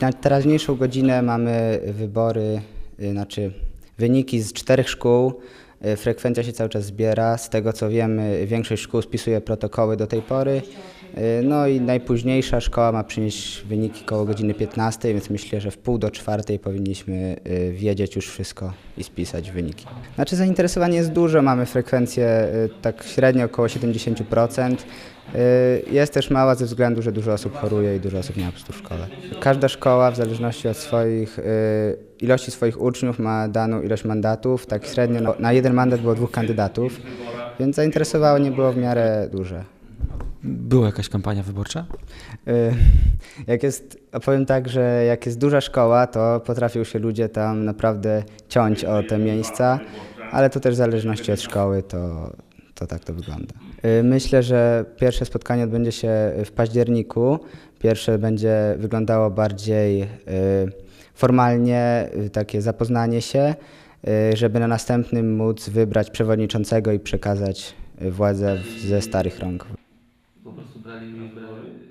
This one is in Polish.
Na teraźniejszą godzinę mamy wybory, y, znaczy wyniki z czterech szkół. Y, Frekwencja się cały czas zbiera. Z tego co wiemy, większość szkół spisuje protokoły do tej pory. Y, No i najpóźniejsza szkoła ma przynieść wyniki koło godziny 15, więc myślę, że w pół do czwartej powinniśmy y, wiedzieć już wszystko i spisać wyniki. Znaczy zainteresowanie jest duże, mamy frekwencję y, tak średnio około 70%. Y, Jest też mała ze względu, że dużo osób choruje i dużo osób nie prostu w szkole. Każda szkoła w zależności od swoich ilości swoich uczniów ma daną ilość mandatów. Tak średnio na, na jeden mandat było dwóch kandydatów, więc zainteresowanie było w miarę duże. Była jakaś kampania wyborcza? Y, Jak jest, opowiem tak, że jak jest duża szkoła, to potrafią się ludzie tam naprawdę ciąć o te miejsca, ale to też w zależności od szkoły, to, to tak to wygląda. Y, Myślę, że pierwsze spotkanie odbędzie się w październiku. Pierwsze będzie wyglądało bardziej y, formalnie, takie zapoznanie się, żeby na następnym móc wybrać przewodniczącego i przekazać władzę ze starych rąk. 啊。